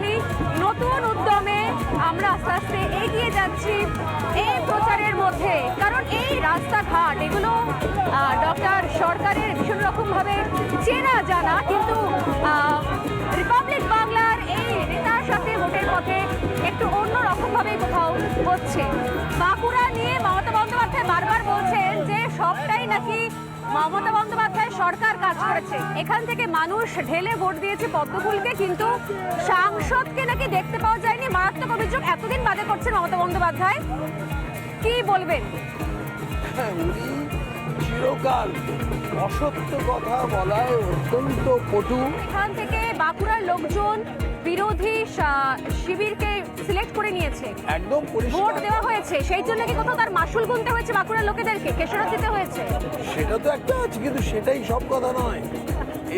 জানি নতুন উদ্যমে আমরা আস্তে আস্তে এগিয়ে যাচ্ছি এই প্রচারের মধ্যে। কারণ এই রাস্তাঘাট, এগুলো ডক্টর সরকারের ভীষণ রকমভাবে চেনা জানা, কিন্তু রিপাবলিক বাংলার এই নেতার সাথে ভোটের পথে একটু অন্য রকমভাবে কোথাও হচ্ছে। বাঁকুড়া নিয়ে মমতা বন্দ্যোপাধ্যায় বারবার বলছেন যে সবটাই নাকি মমতা বন্দ্যোপাধ্যায় সরকার কাজ করেছে। এখান থেকে মানুষ ঢেলে ভোট দিয়েছে পদ্মফুলকে কিন্তু সাংসদকে নাকি দেখতে পাওয়া যায়নি। মারাত্মক অভিযোগ এতদিন বাদে করছেন মমতা বন্দ্যোপাধ্যায়। কি বলবেন? উনি চিরকাল অসত্য কথা বলায় অত্যন্ত পটু এখান থেকে বাঁকুড়ার লোকজন বিরোধী শিবিরকে সিলেক্ট করে নিয়েছে। একদম ভোট দেওয়া হয়েছে সেই জন্য কি কোথাও তার মাসুল গুনতে হয়েছে বাঁকুড়ার লোকেদেরকে? খেসারত দিতে হয়েছে। সেটা তো একটা আছে কিন্তু সেটাই সব কথা নয়।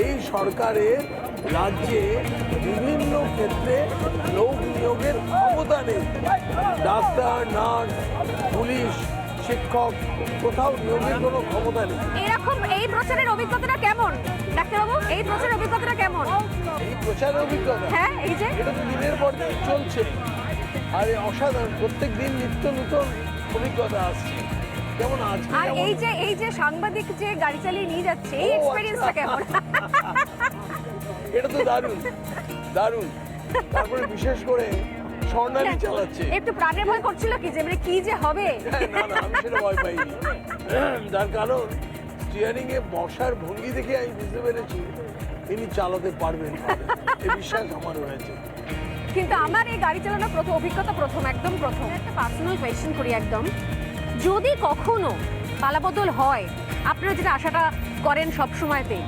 এই সরকারের রাজ্যে বিভিন্ন ক্ষেত্রে লোক নিয়োগের ক্ষমতা নেই। ডাক্তার নার্স শিক্ষক কোথাও নিয়োগের কোনো ক্ষমতা নেই। এরকম এই প্রচারের অভিজ্ঞতাটা কেমন? ডাক্তারবাবু এই প্রচারের অভিজ্ঞতাটা কেমন? এই প্রচারের অভিজ্ঞতা? হ্যাঁ এই যে। এটা তো দিনের পর দিন চলছে। আর অসাধারণ প্রত্যেক দিন নিত্য নতুন অভিজ্ঞতা আসছে। যেমন আজকে আর এই যে এই যে সাংবাদিক যে গাড়ি চালিয়ে নিয়ে যাচ্ছে এই এক্সপেরিয়েন্সটা আচ্ছা। কেমন? এটা তো দারুণ দারুণ। তারপরে বিশেষ করে স্বর্ণালী চালাচ্ছে। একটু প্রাণের ভয় করছিল কি যে মানে কি যে হবে? না না আমি সেটা ভয় পাইনি যার কারণ স্টিয়ারিং এ বসার ভঙ্গি দেখে আমি বুঝতে পেরেছি তিনি চালাতে পারবেন এই বিশ্বাস আমার হয়েছে কিন্তু আমার এই গাড়ি চালানোর প্রথম অভিজ্ঞতা প্রথম একদম প্রথম। একটা পার্সোনাল কোয়েশ্চেন করি একদম। যদি কখনো পালাবদল হয় আপনারা যেটা আশাটা করেন সব সময়তে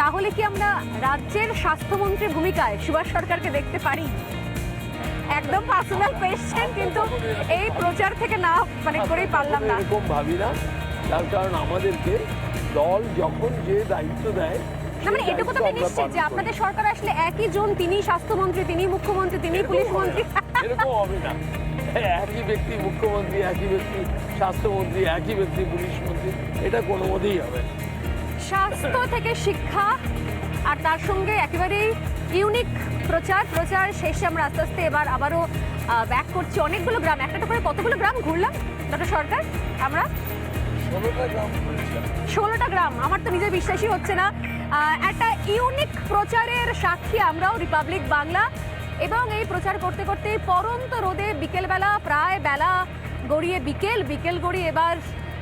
তাহলে কি আমরা রাজ্যের স্বাস্থ্যমন্ত্রীর ভূমিকায় সুভাষ সরকারকে দেখতে পারি? একদম পার্সোনাল কোয়েশ্চেন কিন্তু এই প্রচার থেকে না মানে করেই পারলাম না এরকম ভাবি না তার কারণ আমাদেরকে দল যখন যে দায়িত্ব দেয় মানে এটুকু তো আমরা নিশ্চিত যে আপনাদের সরকার আসলে একই জন তিনি স্বাস্থ্যমন্ত্রী তিনি মুখ্যমন্ত্রী তিনি পুলিশ মন্ত্রী। এরকম হবে না একই ব্যক্তি মুখ্যমন্ত্রী একই ব্যক্তি স্বাস্থ্যমন্ত্রী একই ব্যক্তি পুলিশ মন্ত্রী এটা কোনো মতেই হবে না। স্বাস্থ্য থেকে শিক্ষা আর তার সঙ্গে একেবারেই ইউনিক প্রচার প্রচার শেষে আমরা আস্তে আস্তে এবার আবারও ব্যাক করছি অনেকগুলো গ্রাম। একটা করে কতগুলো গ্রাম ঘুরলাম? ডক্টর সরকার আমরা? ষোলোটা গ্রাম ষোলোটা গ্রাম। আমার তো নিজের বিশ্বাসই হচ্ছে না। একটা ইউনিক প্রচারের সাক্ষী আমরাও রিপাবলিক বাংলা। এবং এই প্রচার করতে করতে পরন্ত রোদে বিকেলবেলা প্রায় বেলা গড়িয়ে বিকেল বিকেল গড়িয়ে এবার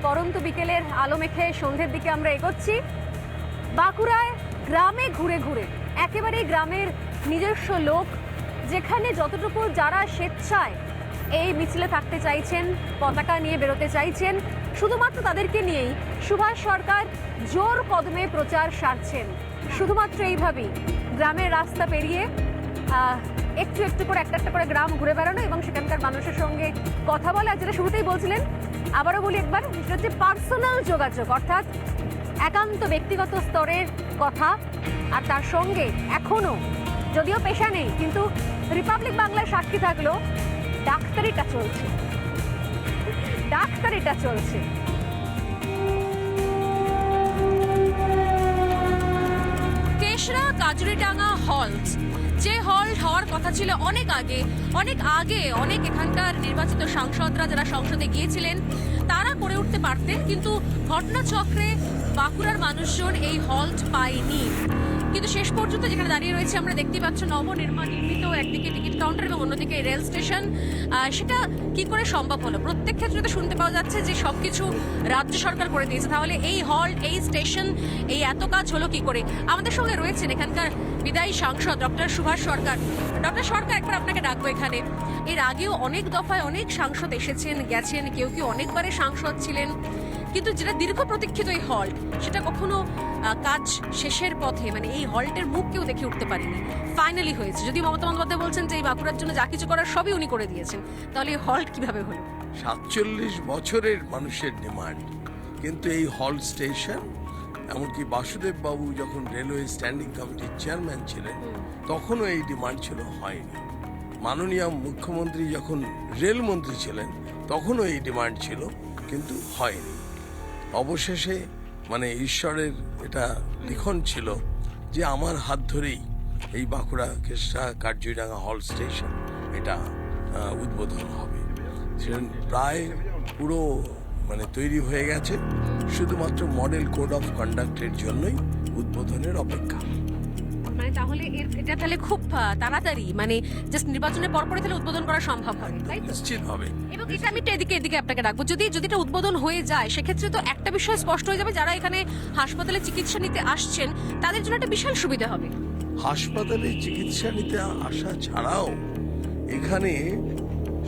পরন্ত বিকেলের আলো মেখে সন্ধ্যের দিকে আমরা এগোচ্ছি। বাঁকুড়ায় গ্রামে ঘুরে ঘুরে। একেবারেই গ্রামের নিজস্ব লোক, যেখানে যতটুকু যারা স্বেচ্ছায় এই মিছিলে থাকতে চাইছেন, পতাকা নিয়ে বেরোতে চাইছেন, শুধুমাত্র তাদেরকে নিয়েই সুভাষ সরকার জোর কদমে প্রচার সারছেন। শুধুমাত্র এইভাবেই গ্রামের রাস্তা পেরিয়ে একটু একটু করে একটা একটা করে গ্রাম ঘুরে বেড়ানো এবং সেখানকার মানুষের সঙ্গে কথা বলা, যেটা শুরুতেই বলছিলেন, আবারও বলি একবার, সেটা হচ্ছে পার্সোনাল যোগাযোগ, অর্থাৎ একান্ত ব্যক্তিগত স্তরের কথা, আর তার সঙ্গে এখনও যদিও পেশা নেই, কিন্তু রিপাবলিক বাংলার সাক্ষী থাকল, ডাক্তারিটা চলছে। ডাক্তারিটা চলছে। কেশরা কাজুরিডাঙ্গা হলস। যে হল হওয়ার কথা ছিল অনেক আগে অনেক আগে অনেক এখানকার নির্বাচিত সাংসদরা যারা সংসদে গিয়েছিলেন, তারা করে উঠতে পারতেন, কিন্তু ঘটনাচক্রে বাঁকুড়ার মানুষজন এই হল্ট পায়নি। কিন্তু শেষ পর্যন্ত যেখানে দাঁড়িয়ে রয়েছে, আমরা দেখতে পাচ্ছ নবনির্মাণ নির্মিত একদিকে টিকিট কাউন্টার এবং অন্যদিকে রেল স্টেশন। সেটা কি করে সম্ভব হলো? প্রত্যেক ক্ষেত্রে তো শুনতে পাওয়া যাচ্ছে যে সব কিছু রাজ্য সরকার করে দিয়েছে। তাহলে এই হল, এই স্টেশন, এই এত কাজ হলো কি করে? আমাদের সঙ্গে রয়েছেন এখানকার বিদায়ী সাংসদ ডক্টর সুভাষ সরকার। ডক্টর সরকার, একবার আপনাকে ডাকবো এখানে। এর আগেও অনেক দফায় অনেক সাংসদ এসেছেন, গেছেন, কেউ কেউ অনেকবারে সাংসদ ছিলেন? কিন্তু যেটা দীর্ঘ প্রতীক্ষিত এই হল্ট সেটা কখনো কাজ শেষের পথে মানে এই হল্টের মুখ কেউ দেখে উঠতে পারেনি। ফাইনালি হয়েছে। যদি মমতা বন্দ্যোপাধ্যায় বলছেন যে এই বাঁকুড়ার জন্য যা কিছু করার সবই উনি করে দিয়েছেন তাহলে এই হল্ট কীভাবে হলো? সাতচল্লিশ বছরের মানুষের ডিমান্ড কিন্তু এই হল স্টেশন এমনকি বাসুদেব বাবু যখন রেলওয়ে স্ট্যান্ডিং কমিটির চেয়ারম্যান ছিলেন তখনও এই ডিমান্ড ছিল হয়নি। মাননীয় মুখ্যমন্ত্রী যখন রেলমন্ত্রী ছিলেন তখনও এই ডিমান্ড ছিল কিন্তু হয়নি। অবশেষে মানে ঈশ্বরের এটা লিখন ছিল যে আমার হাত ধরেই এই বাঁকুড়া কেশা কার্যডাঙ্গা হল স্টেশন এটা উদ্বোধন হবে। প্রায় পুরো মানে তৈরি হয়ে গেছে, শুধুমাত্র মডেল কোড অফ কন্ডাক্টের জন্যই উদ্বোধনের অপেক্ষা। মানে তাহলে এর এটা তাহলে খুব তাড়াতাড়ি মানে জাস্ট নির্বাচনের পরপরই তাহলে উদ্বোধন করা সম্ভব হবে তাই তো? নিশ্চিতভাবে এবং এটা আমি এদিকে এদিকে আপনাকে রাখব। যদি যদি এটা উদ্বোধন হয়ে যায় সেক্ষেত্রে তো একটা বিষয় স্পষ্ট হয়ে যাবে যারা এখানে হাসপাতালে চিকিৎসা নিতে আসছেন তাদের জন্য একটা বিশাল সুবিধা হবে। হাসপাতালে চিকিৎসা নিতে আসা ছাড়াও এখানে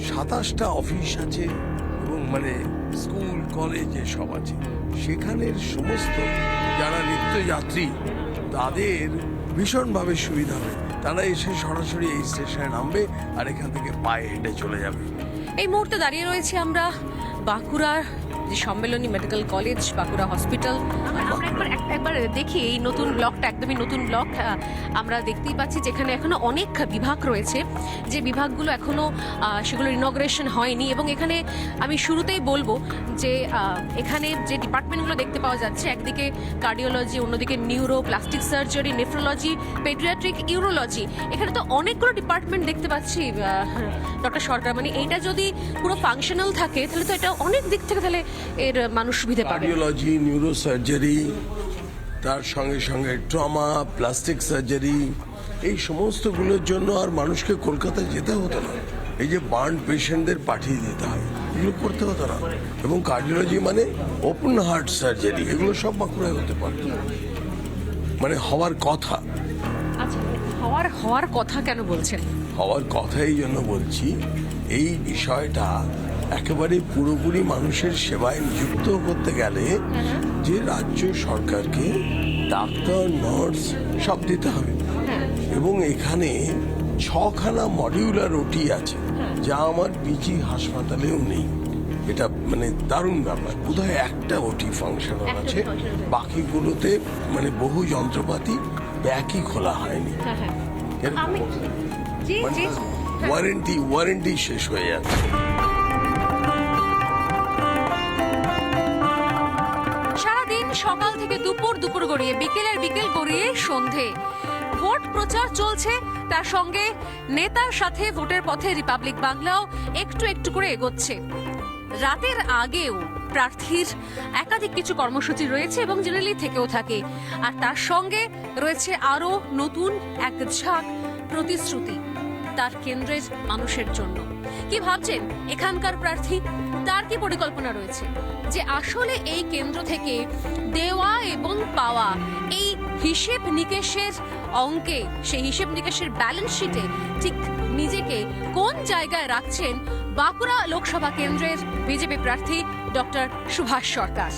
সাতাশটা অফিস আছে এবং মানে স্কুল কলেজ সব আছে। সেখানের সমস্ত যারা নিত্যযাত্রী তাদের ভীষণভাবে সুবিধা হবে। তারা এসে সরাসরি এই স্টেশনে নামবে আর এখান থেকে পায়ে হেঁটে চলে যাবে। এই মুহূর্তে দাঁড়িয়ে রয়েছি আমরা বাঁকুড়ার যে Sammilani medical college, Bankura hospital. আমরা একবার এক- একবার দেখি এই নতুন ব্লকটা, একদমই নতুন ব্লক আমরা দেখতেই পাচ্ছি যেখানে এখনও অনেক বিভাগ রয়েছে। যে বিভাগগুলো এখনও সেগুলো ইনগ্রেশন হয়নি এবং এখানে আমি শুরুতেই বলব যে এখানে যে ডিপার্টমেন্টগুলো দেখতে পাওয়া যাচ্ছে, একদিকে কার্ডিওলজি অন্যদিকে neuro plastic surgery nephrology paediatric urology এখানে তো অনেকগুলো ডিপার্টমেন্ট দেখতে পাচ্ছি ডক্টর সরকার। মানে এইটা যদি পুরো ফাংশনাল থাকে, তাহলে তো এটা অনেক দিক থেকে তাহলে এর মানুষ সুবিধা পাবে। কার্ডিওলজি নিউরো সার্জারি তার সঙ্গে সঙ্গে ট্রমা প্লাস্টিক সার্জারি এই সমস্তগুলোর জন্য আর মানুষকে কলকাতায় যেতে হতো না। এই যে বার্ন পেশেন্টদের পাঠিয়ে দিতে হয় এগুলো করতে হতো না। এবং কার্ডিওলজি মানে ওপেন হার্ট সার্জারি এগুলো সব বাঁকুড়ায় হতে পারত মানে হওয়ার কথা। আচ্ছা হওয়ার হওয়ার কথা কেন বলছেন? হওয়ার কথাই জন্য বলছি এই বিষয়টা একেবারে পুরোপুরি মানুষের সেবায় নিযুক্ত করতে গেলে যে রাজ্য সরকারকে ডাক্তার নার্স সব দিতে হবে। এবং এখানে ছখানা মডিউলার ওটি আছে যা আমার পিজি হাসপাতালেও নেই। এটা মানে দারুণ ব্যাপার। বোধহয় একটা ওটি ফাংশনাল আছে। বাকিগুলোতে মানে বহু যন্ত্রপাতি ব্যাকই খোলা হয়নি। হ্যাঁ হ্যাঁ। এরকম আমি ওয়ারেন্টি ওয়ারেন্টি শেষ হয়ে যাচ্ছে। সারাদিন সকাল থেকে দুপুর দুপুর গড়িয়ে বিকেলের বিকেল গড়িয়ে সন্ধে। ভোট প্রচার চলছে তার সঙ্গে নেতার সাথে ভোটের পথে রিপাবলিক বাংলাও একটু একটু করে এগোচ্ছে। রাতের আগেও প্রার্থীর একাধিক কিছু কর্মসূচি রয়েছে এবং জেনারেলি থেকেও থাকে। আর তার সঙ্গে রয়েছে আরও নতুন এক ঝাঁক প্রতিশ্রুতি। তার কেন্দ্রের মানুষের জন্য। কি ভাবছেন এখানকার প্রার্থী? তার কি পরিকল্পনা রয়েছে? যে আসলে এই কেন্দ্র থেকে দেওয়া এবং পাওয়া এই হিসেব নিকেশের অঙ্কে, সেই হিসেব নিকেশের ব্যালেন্স শিটে ঠিক নিজেকে কোন জায়গায় রাখছেন বাঁকুড়া লোকসভা কেন্দ্রের বিজেপি প্রার্থী ডক্টর সুভাষ সরকার?